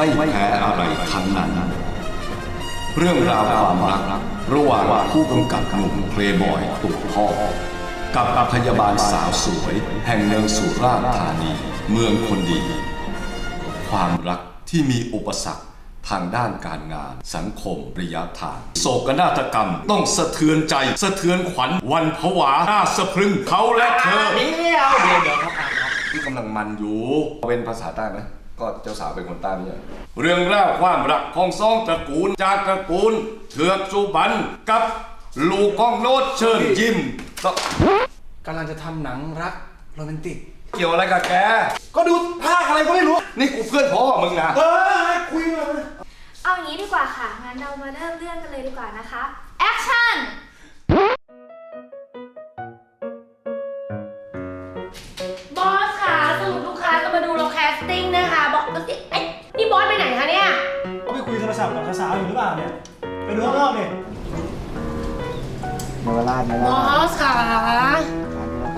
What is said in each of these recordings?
ไม่แพ้อะไรทั้งนั้น เรื่องราวความรักระหว่างผู้กำกับหนุ่มเพลย์บอยตัวพ่อ กับพยาบาลสาวสวย แห่งเมืองสุราษฎร์ธานี เมืองคนดี ความรักที่มีอุปสรรคทางด้านการงานสังคมระยะทาง โศกนาฏกรรมต้องสะเทือนใจ สะเทือนขวัญวันผวาหน้าสะพรึงเขาและเธอ เดี๋ยวเดี๋ยวเดี๋ยวครับอ่านครับที่กำลังมันอยู่ เป็นภาษาใต้ไหม ก็เจ้าสาวเป็นคนใต้ไม่ใช่เรื่องเล่าความรักของสองตระกูลจากตระกูลเถือกสุบันกับลูกของโนตเชิญยิ้มก็กำลังจะทำหนังรักโรแมนติก เกี่ยวอะไรกับแก ก็ดูภาคอะไรก็ไม่รู้ นี่กูเพื่อนพ่อมึงนะ เออคุยมาเอาอย่างนี้ดีกว่าค่ะ งั้นเรามาเริ่มเรื่องกันเลยดีกว่านะคะ กับสาวๆอยู่หรือเปล่าเนี่ย ไปดูข้างนอกเนี่ยเนวราชเนวบราอชสค่ะ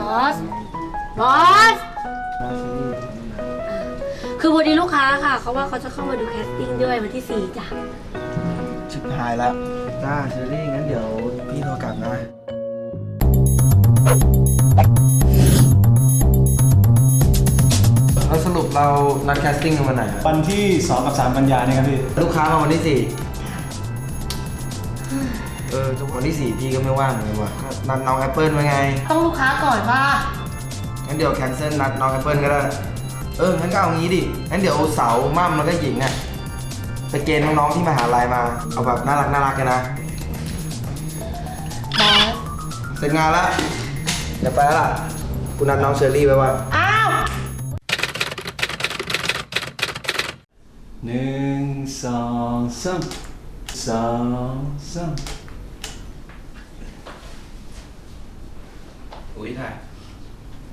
บอส บอส คือพอดีลูกค้าค่ะ เขาว่าเขาจะเข้ามาดูแคสติ้งด้วยวันที่4จ้ะ ชิบหายแล้วจ้าเชอรี่งั้นเดี๋ยวพี่โทรกลับนะ เรานัดแคสติ้งกันวันไหนอะวันที่2กับ3กันยาเนี่ยครับพี่ ลูกค้ามาวันที่สี่เออทุกวันที่สี่พี่ก็ไม่ว่างเลยว่ะก็นัดน้องแอปเปิลไว้ไง ต้องลูกค้าก่อนป่ะ งั้นเดี๋ยวแคนเซิลนัดน้องแอปเปิลก็ได้ เออ งั้นก็เอางี้ดิ งั้นเดี๋ยวเสาร์มั่มแล้วก็หญิงอะไปเกณฑ์น้องๆที่มหาลัยมา เอาแบบน่ารักน่ารักกันนะ บอส เสร็จงานแล้วเดี๋ยวไปแล้วล่ะกูนัดน้องเชอรี่ไว้ว่าอ้า หนึ่งสองสามสองสามอุ้ยถ่าย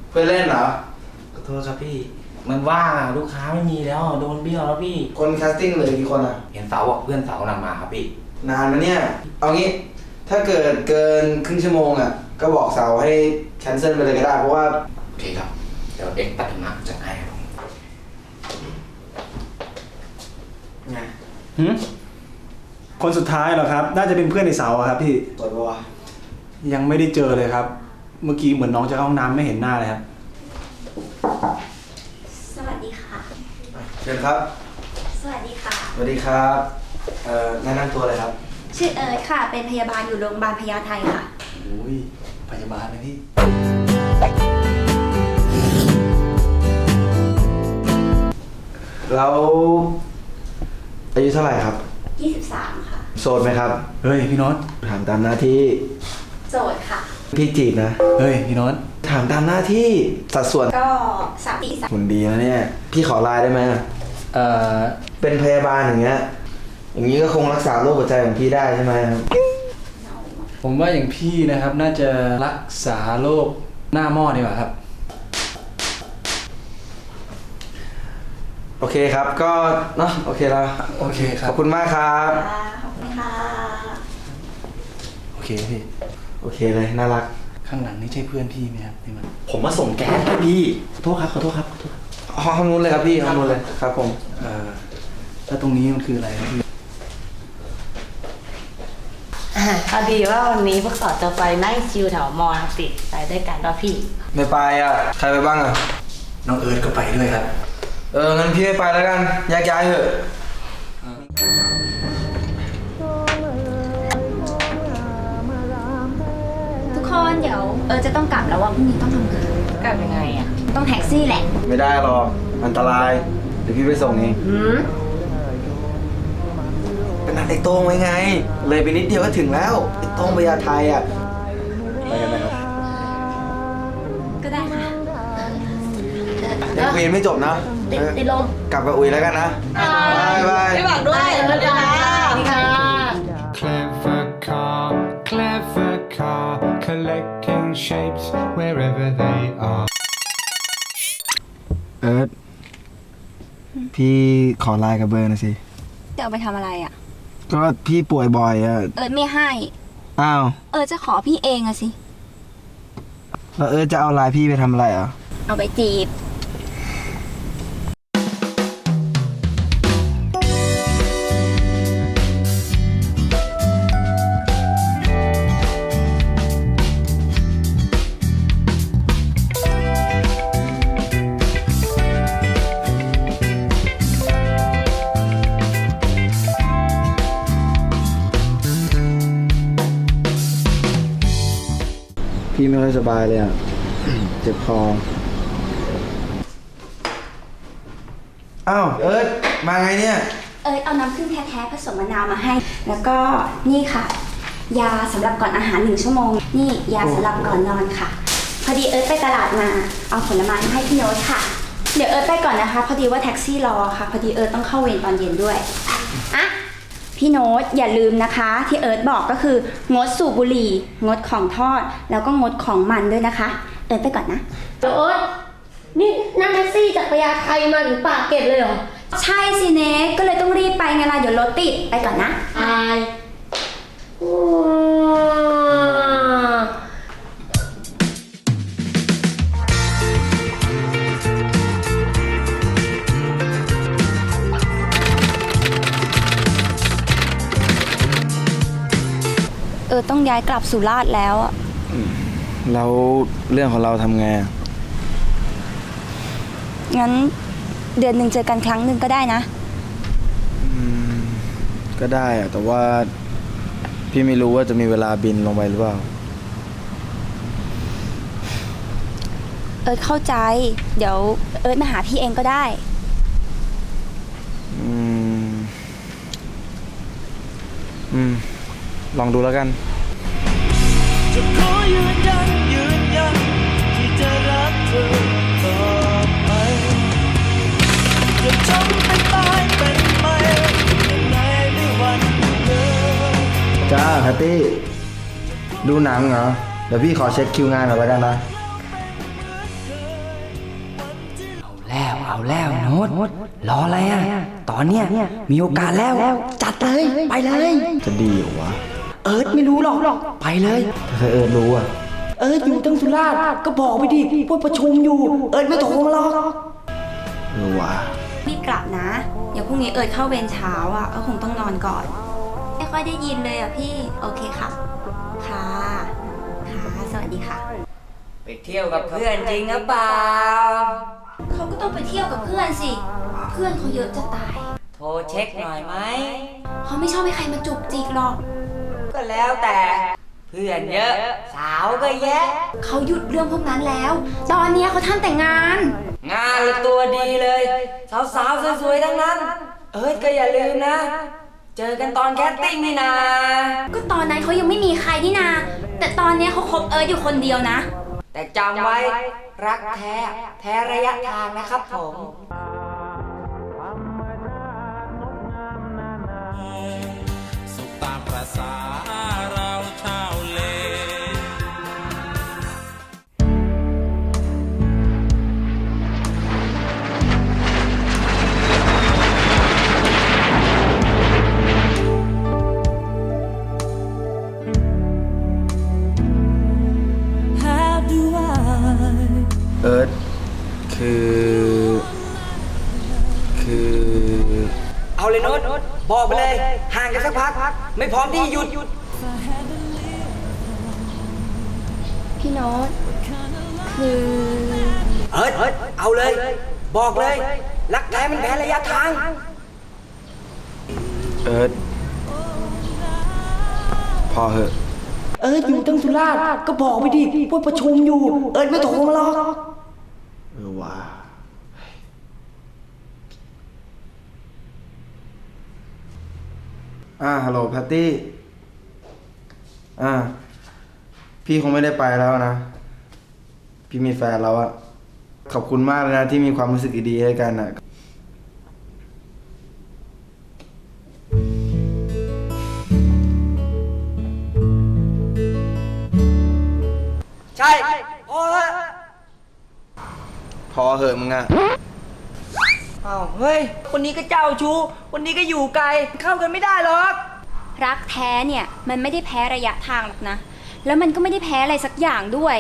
เพื่อนเล่นเหรอ ขอโทษครับพี่ มันว่างอะลูกค้าไม่มีแล้วโดนเบี้ยวแล้วพี่ คนแคสติ้งเหลือกี่คนอะ เห็นเสาบอกเพื่อนเสานำมาครับพี่ นานนะเนี่ย เอางี้ ถ้าเกิดเกินครึ่งชั่วโมงอะ ก็บอกเสาให้แคนเซิลไปเลยก็ได้ เพราะว่า โอเคครับ เดี๋ยวเอ็กซ์ตัดมาจะให้ครับ ไงหืมคนสุดท้ายเหรอครับ น่าจะเป็นเพื่อนในเสาอะครับพี่ ตรวจปะวะยังไม่ได้เจอเลยครับ เมื่อกี้เหมือนน้องจะเข้าห้องน้ำไม่เห็นหน้าเลยครับ สวัสดีค่ะเชิญครับ สวัสดีค่ะ สวัสดีครับเอ่อแนะนำตัวเลยครับชื่อเอิร์ธค่ะ เป็นพยาบาลอยู่โรงพยาบาลพญาไทค่ะโอ้ยพยาบาลเลยพี่ แล้ว อายุเท่าไหร่ครับ 23 ค่ะ โสดไหมครับ เฮ้ยพี่โน็อตถามตามหน้าที่โสดค่ะ พี่จีบนะ เฮ้ยพี่โน็อตถามตามหน้าที่สัดส่วนก็สามปีสามหุ่นดีนะเนี่ย พี่ขอไลน์ได้ไหมเอ่อเป็นพยาบาลอย่างเงี้ย อย่างนี้ก็คงรักษาโรคหัวใจของพี่ได้ใช่ไหมครับผมว่าอย่างพี่นะครับน่าจะรักษาโรคหน้าหม้อดีกว่าครับ โอเคครับก็เนาะโอเคแล้วโอเคคขรัอบบคุณมากครับ ค่ะขอบคุณค่ะ โอเคพี่โอเคเลยน่ารัก ข้างหลังนี่ใช่เพื่อนพี่ไหมครับนี่มัน ผมมาส่งแก๊สครับพี่ ขอโทษครับ ขอโทษครับ ขอโทษครับห้องนู้นเลยครับพี่ห้องนู้นเลยครับผม เอ่อแล้วตรงนี้มันคืออะไรครับพี่ อ่าพอดีว่าวันนี้พวกสอดจะไปนั่งชิลแถวมอติดไปด้วยกันป่ะพี่ ไม่ไปอะ ใครไปบ้างอะ น้องเอิร์ธก็ไปด้วยครับ เอองั้นพี่ไม่ไปแล้วกันแยกย้ายเถอะ ทุกคนเดี๋ยวเอิร์ธจะต้องกลับแล้วว่าพรุ่งนี้ต้องทำงานกลับยังไงอะต้องแท็กซี่แหละไม่ได้หรอกอันตรายเดี๋ยวพี่ไปส่งเองหืมเป็นนัดไอ้โต้งไว้ไง เลยไปนิดเดียวก็ถึงแล้วไอ้โต้งพยาไทยอะไปกันไหมครับก็ได้ค่ะ ยังคุยกันไม่จบนะ ติดติดลม กลับกับอุ๋ยแล้วกันนะบายบายไม่หวังด้วยเออเดี๋ยวนะค่ะ Clever car, clever car, collecting shapes wherever they are. เอิร์ธพี่ขอไลน์กับเบอร์หนะสิ จะเอาไปทำอะไรอะ ก็พี่ป่วยบ่อยอะ เอิร์ธไม่ให้ อ้าวเอิร์ธจะขอพี่เองอะสิ แล้วเอิร์ธจะเอาไลน์พี่ไปทำอะไรอะ เอาไปจีบ พี่ไม่ค่อยสบายเลยอะ เจ็บคอ อ้าวเอิร์ธมาไงเนี่ย เอยเอาน้ำผึ้งแท้ๆผสมมะนาวมาให้ แล้วก็นี่ค่ะ ยาสำหรับก่อนอาหารหนึ่งชั่วโมง นี่ยาสำหรับก่อนนอนค่ะ พอดีเอิร์ธไปตลาดมา เอาผลไม้มาให้พี่โน้ตค่ะ เดี๋ยวเอิร์ธไปก่อนนะคะ พอดีว่าแท็กซี่รอค่ะ พอดีเอิร์ธต้องเข้าเวรตอนเย็นด้วย อะ พี่โน้ตอย่าลืมนะคะที่เอิร์ธบอกก็คืองดสูบบุหรี่ งดของทอด แล้วก็งดของมันด้วยนะคะ เอิร์ธไปก่อนนะเดี๋ยวเอิร์ธนี่นั่งแท็กซี่จากพญาไทมาถึงปากเกร็ดเลยเหรอใช่สิเนกก็เลยต้องรีบไปไงล่ะเดี๋ยวรถติดไปก่อนนะ อายอื ออต้องย้ายกลับสุราษฎร์แล้วอะแล้วเรื่องของเราทำไงอะงั้นเดือนหนึ่งเจอกันครั้งหนึ่งก็ได้นะ ก็ได้อะแต่ว่าพี่ไม่รู้ว่าจะมีเวลาบินลงไปหรือเปล่า เอิร์ธเข้าใจ เดี๋ยวเอิร์ธมาหาพี่เองก็ได้ อืม อืม ลองดูแล้วกันจะขอยืนยันยืนยันที่จะรักเธอต่อไปจะจำเป็นตายเป็นไม่ในไม่วันเลยจ้าแพตตี้ดูหนังเหรอ เดี๋ยวพี่ขอเช็คคิวงานหน่อยแล้วกันนะ แล้วเอาแล้วโน้ตรออะไรอะ ตอนเนี้ยมีโอกาสแล้ว จัดเลย ไปเลย จะดีเหรอวะเอิร์ธไม่รู้หรอกไปเลยถ้าเอิร์ธรู้อะ เอิร์ธอยู่ตั้งสุราษฎร์ก็บอกไปดิว่าประชุมอยู่ เอิร์ธไม่โทรมาหรอกเออวะรีบกลับนะ เดี๋ยวพรุ่งนี้เอิร์ธเข้าเวรเช้าอะก็คงต้องนอนก่อน ไม่ค่อยได้ยินเลยอะพี่ โอเคค่ะ ค่ะ ค่ะ สวัสดีค่ะ ไปเที่ยวกับเพื่อนจริงหรือเปล่าเขาก็ต้องไปเที่ยวกับเพื่อนสิ เพื่อนเขาเยอะจะตาย โทรเช็คหน่อยไหมเขาไม่ชอบให้ใครมาจุกจิกหรอก ก็แล้วแต่ เพื่อนเยอะ สาวก็แยะ เขาหยุดเรื่องพวกนั้นแล้ว ตอนเนี้ยเขาทำแต่งงาน งานละตัวดีเลยสาวๆสวยๆทั้งนั้น เอิร์ธก็อย่าลืมนะ เจอกันตอนแคสติ้งนี่นาก็ตอนนั้นเขายังไม่มีใครนี่นา แต่ตอนเนี้ยเขาคบเอิร์ธอยู่คนเดียวนะ แต่จำไว้รักแท้ แท้ระยะทางนะครับผม คือ คือ เอาเลยโน้ตบอกไปเลย ห่างกันสักพัก ไม่พร้อมที่หยุดหยุดพี่โน้ตคือเอิร์ธเอาเลย บอกเลย รักแท้มันแพ้ระยะทาง เอิร์ธพอเหอะ เอิร์ธอยู่ตั้งสุราษฎร์ก็บอกไปดิว่าประชุมอยู่ เอิร์ธไม่โทรมาหรอก เออว่ะ อ่าฮัลโหลแพตตี้ อ่า พี่คงไม่ได้ไปแล้วนะ พี่มีแฟนแล้วอะขอบคุณมากเลยนะที่มีความรู้สึกดีๆให้กันอะใช่ พอละพอเหอะมึงอะ อ้าวเฮ้ย คนนี้ก็เจ้าชู้ คนนี้ก็อยู่ไกล เข้ากันไม่ได้หรอก รักแท้เนี่ยมันไม่ได้แพ้ระยะทางหรอกนะ แล้วมันก็ไม่ได้แพ้อะไรสักอย่างด้วย